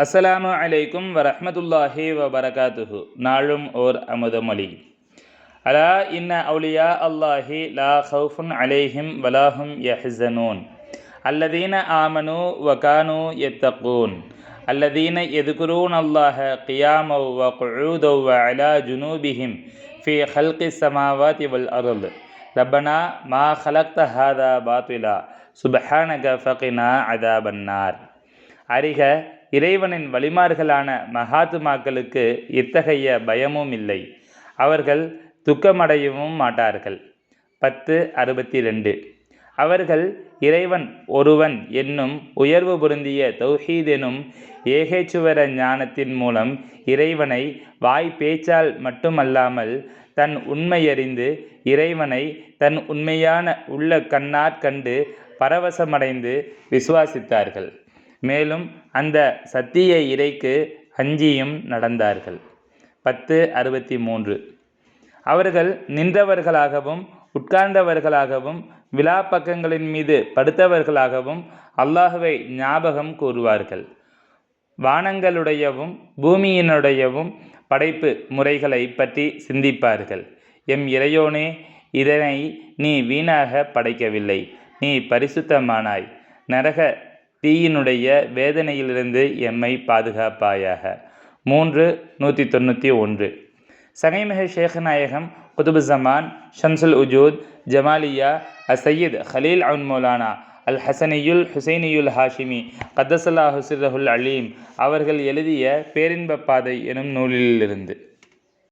அஸ்ஸலாமு அலைக்கும் வரஹ்மத்துல்லாஹி வபரகாத்துஹு. நாளும் ஓர் அமுதமொழி அலா இன்ன அவுலியா அல்லாஹி லா ஹவுஃபுன் அலைஹிம் வலாஹும் யஹ்சனூன் அல்லதீன ஆமனு வகானு எத்தகூன் அல்லதீன எதுகுரூன் அல்லாஹ கியாமவ் வ குழூதவ் வ அலா ஜுனூபிஹிம் ஃபி ஹல்கி சமாவாத் இவல் அருள் ரப்பனா மா ஹலக்த ஹாதா பாத்திலா. சுபஹானக ஃபகினா அதாபன்னார் அறிக இறைவனின் வழிமார்களான மகாத்துமாக்களுக்கு இத்தகைய பயமும் இல்லை. அவர்கள் துக்கமடையவும் மாட்டார்கள். பத்து அறுபத்தி ரெண்டு அவர்கள் இறைவன் ஒருவன் என்னும் உயர்வு பொருந்திய தௌஹீத் எனும் ஏகேச்சுவர ஞானத்தின் மூலம் இறைவனை வாய் பேச்சால் மட்டுமல்லாமல் தன் உண்மையறிந்து இறைவனை தன் உண்மையான உள்ள கண்ணாற் கண்டு பரவசமடைந்து விசுவாசித்தார்கள். மேலும் அந்த சத்திய இறைக்கு அஞ்சியும் நடந்தார்கள். பத்து அறுபத்தி மூன்று. அவர்கள் நின்றவர்களாகவும் உட்கார்ந்தவர்களாகவும் விழா பக்கங்களின் மீது படுத்தவர்களாகவும் அல்லாஹுவை ஞாபகம் கூறுவார்கள். வானங்களுடையவும் பூமியினுடையவும் படைப்பு முறைகளை பற்றி சிந்திப்பார்கள். எம் இறையோனே இதனை நீ வீணாக படைக்கவில்லை. நீ பரிசுத்தமானாய். நரக தீயினுடைய வேதனையிலிருந்து எம்மை பாதுகாப்பாயாக. மூன்று நூற்றி தொண்ணூற்றி ஒன்று. சகைமிக ஷேഖநாயகம் குதுபு ஜமான் ஷம்சுல் உஜூத் ஜமாலியா அசையீத் ஹலீல் அவுன் மௌலானா அல் ஹசனியுல் ஹுசைனியுல் ஹாஷிமி கத்தசல்லா ஹுசிரஹுல் அலீம் அவர்கள் எழுதிய பேரின்ப பாதை எனும் நூலிலிருந்து.